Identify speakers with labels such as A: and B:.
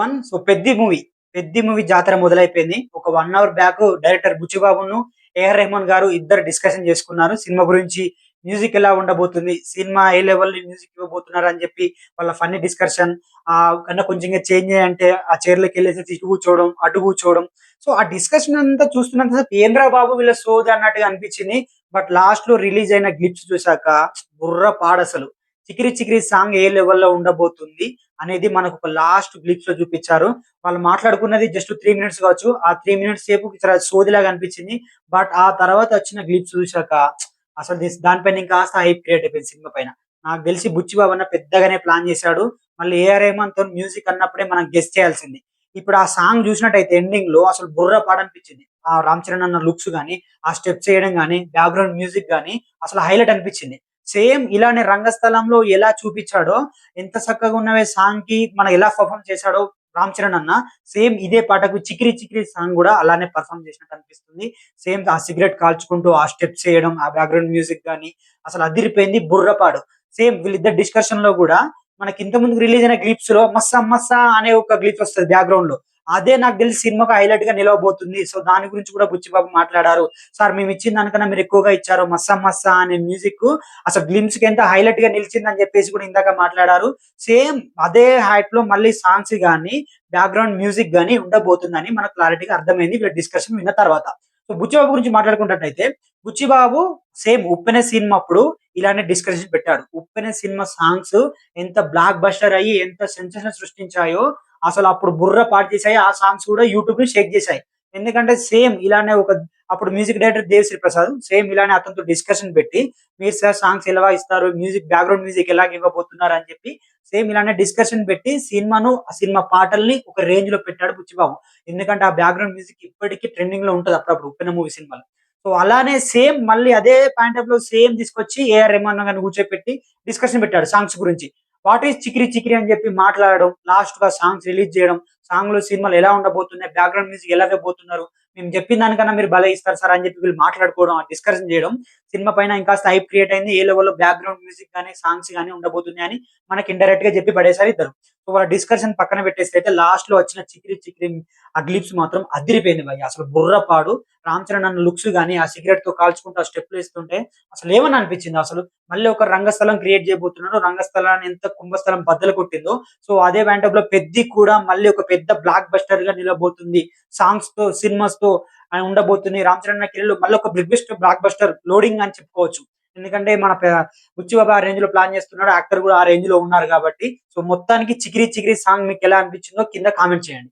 A: One so Peddi movie Peddi movie జాతర మొదలైపోయింది. ఒక వన్ అవర్ బ్యాక్ డైరెక్టర్ బుచ్చిబాబును ఏఆర్ రెహమాన్ గారు ఇద్దరు డిస్కషన్ చేసుకున్నారు. సినిమా గురించి మ్యూజిక్ ఎలా ఉండబోతుంది సినిమా ఏ లెవెల్ మ్యూజిక్ ఇవ్వబోతున్నారు అని చెప్పి వాళ్ళ ఫన్నీ డిస్కషన్ ఆ కన్నా కొంచెం చేంజ్ అంటే ఆ చైర్లోకి వెళ్ళేసి ఇటు కూర్చోవడం అటు కూర్చోవడం. సో ఆ డిస్కషన్ అంతా చూస్తున్నంత కేంద్ర బాబు వీళ్ళ సోది అన్నట్టుగా అనిపించింది. బట్ లాస్ట్లో రిలీజ్ అయిన గ్లిప్స్ చూసాక బుర్ర పాడసలు. చికిరి చికిరి సాంగ్ ఏ లెవెల్లో ఉండబోతుంది అనేది మనకు ఒక లాస్ట్ గ్లిప్స్లో చూపించారు. వాళ్ళు మాట్లాడుకున్నది జస్ట్ త్రీ మినిట్స్ కావచ్చు. ఆ త్రీ మినిట్స్ సేపు చాలా సోదిలాగా అనిపించింది. బట్ ఆ తర్వాత వచ్చిన గ్లిప్స్ చూసాక అసలు దానిపైన కాస్త హైప్ క్రియేట్ అయిపోయింది సినిమా పైన. నాకు తెలిసి బుచ్చిబాబు అన్న పెద్దగానే ప్లాన్ చేశాడు. మళ్ళీ ఏఆర్ రెహమాన్తో మ్యూజిక్ అన్నప్పుడే మనం గెస్ట్ చేయాల్సింది. ఇప్పుడు ఆ సాంగ్ చూసినట్టయితే ఎండింగ్లో అసలు బుర్ర పాడనిపించింది ఆ రామ్ చరణ్ అన్న లుక్స్ గానీ ఆ స్టెప్స్ చేయడం గానీ బ్యాక్గ్రౌండ్ మ్యూజిక్ గానీ అసలు హైలైట్ అనిపించింది. సేమ్ ఇలానే రంగస్థలంలో ఎలా చూపించాడో ఎంత చక్కగా ఉన్నవే సాంగ్కి మనం ఎలా పర్ఫామ్ చేశాడో రామ్ చరణ్ అన్న సేమ్ ఇదే పాటకు చికిరి చికిరి సాంగ్ కూడా అలానే పర్ఫామ్ చేసినట్టు అనిపిస్తుంది. సేమ్ ఆ సిగరెట్ కాల్చుకుంటూ ఆ స్టెప్స్ చేయడం ఆ బ్యాక్గ్రౌండ్ మ్యూజిక్ కానీ అసలు అదిరిపోయింది బుర్రపాడు. సేమ్ వీళ్ళిద్దరు డిస్కషన్లో కూడా మనకి ఇంత ముందు రిలీజ్ అయిన గ్లిప్స్లో మస్సా మస్సా అనే ఒక గ్లిప్ వస్తుంది బ్యాక్గ్రౌండ్లో. అదే నాకు తెలిసి సినిమాకు హైలైట్గా నిలవబోతుంది. సో దాని గురించి కూడా బుచ్చిబాబు మాట్లాడారు. సార్ మేము ఇచ్చిన దానికన్నా మీరు ఎక్కువగా ఇచ్చారు. మస్సా మస్సా అనే మ్యూజిక్ అసలు గ్లిమ్స్కి ఎంత హైలైట్గా నిలిచిందని చెప్పేసి కూడా ఇందాక మాట్లాడారు. సేమ్ అదే హైట్లో మళ్ళీ సాంగ్స్ కానీ బ్యాక్గ్రౌండ్ మ్యూజిక్ గానీ ఉండబోతుందని మనకు క్లారిటీగా అర్థమైంది. వీళ్ళ డిస్కషన్ విన్న తర్వాత. సో బుచ్చిబాబు గురించి మాట్లాడుకున్నట్టయితే బుచ్చిబాబు సేమ్ ఉప్పెన సినిమా అప్పుడు ఇలానే డిస్కషన్ పెట్టాడు. ఉప్పెన సినిమా సాంగ్స్ ఎంత బ్లాక్ బస్టర్ అయ్యి ఎంత సెన్సేషన్ సృష్టించాయో అసలు అప్పుడు బుర్ర పాటు చేశాయి ఆ సాంగ్స్ కూడా యూట్యూబ్ని షేక్ చేశాయి. ఎందుకంటే సేమ్ ఇలానే ఒక అప్పుడు music director Devi Sri Prasad same ఇలానే అతనితో డిస్కషన్ పెట్టి మీరు సార్ సాంగ్స్ ఎలా ఇస్తారు? మ్యూజిక్ బ్యాక్గ్రౌండ్ మ్యూజిక్ ఎలా ఇవ్వబోతున్నారు? అని చెప్పి సేమ్ ఇలానే డిస్కషన్ పెట్టి సినిమాను ఆ సినిమా పాటల్ని ఒక రేంజ్లో పెట్టాడు బుచ్చిబాబు. ఎందుకంటే ఆ బ్యాక్గ్రౌండ్ మ్యూజిక్ ఇప్పటికీ ట్రెండింగ్లో ఉంటుంది అప్పుడప్పుడు ఉప్పెన మూవీ సినిమాలో. సో అలానే సేమ్ మళ్ళీ అదే పాయింట్ ఆఫ్లో సేమ్ తీసుకొచ్చి ఏఆర్ రెహమాన్ గారిని కూర్చోపెట్టి డిస్కషన్ పెట్టాడు సాంగ్స్ గురించి. వాట్ ఈస్ చికిరి చికిరి అని చెప్పి మాట్లాడడం లాస్ట్గా సాంగ్స్ రిలీజ్ చేయడం సాంగ్లో సినిమాలు ఎలా ఉండబోతున్నాయి బ్యాక్గ్రౌండ్ మ్యూజిక్ ఎలా ఇవ్వబోతున్నారు మేము చెప్పిన దానికన్నా మీరు భలే ఇస్తారు సార్ అని చెప్పి వీళ్ళు మాట్లాడుకోవడం డిస్కషన్ చేయడం సినిమా పైన ఇంకా హైప్ క్రియేట్ అయింది ఏ లెవెల్లో బ్యాక్గ్రౌండ్ మ్యూజిక్ కానీ సాంగ్స్ కానీ ఉండబోతున్నాయి అని మనకి ఇండైరెక్ట్గా చెప్పి పడేసారు ఇద్దరు. సో వాళ్ళ డిస్కషన్ పక్కన పెట్టేస్తే అయితే లాస్ట్లో వచ్చిన చికిరి చికిరి ఆ గ్లిప్స్ మాత్రం అదిరిపోయింది భయ్య. అసలు బుర్రపాడు రామ్ చరణ్ అన్న లుక్స్ కానీ ఆ సిగరెట్తో కాల్చుకుంటూ ఆ స్టెప్లు వేస్తుంటే అసలు ఏమని అనిపించింది అసలు? మళ్ళీ ఒక రంగస్థలం క్రియేట్ చేయబోతున్నారు రంగస్థలాన్ని ఎంత కుంభస్థలం బద్దలు కొట్టిందో. సో అదే బ్యాంటప్లో పెద్ది కూడా మళ్ళీ ఒక పెద్ద బ్లాక్ బస్టర్గా నిలబోతుంది. సాంగ్స్తో సినిమాస్తో ఉండబోతుంది. రామ్ చరణ్ కిల్లు మళ్ళీ ఒక బిగ్గెస్ట్ బ్లాక్ బస్టర్ లోడింగ్ అని చెప్పుకోవచ్చు. ఎందుకంటే మన బుచ్చిబాబు ఆ రేంజ్లో ప్లాన్ చేస్తున్నాడు. యాక్టర్ కూడా ఆ రేంజ్లో ఉన్నారు కాబట్టి. సో మొత్తానికి చికిరి చికిరి సాంగ్ మీకు ఎలా అనిపించిందో కింద కామెంట్ చేయండి.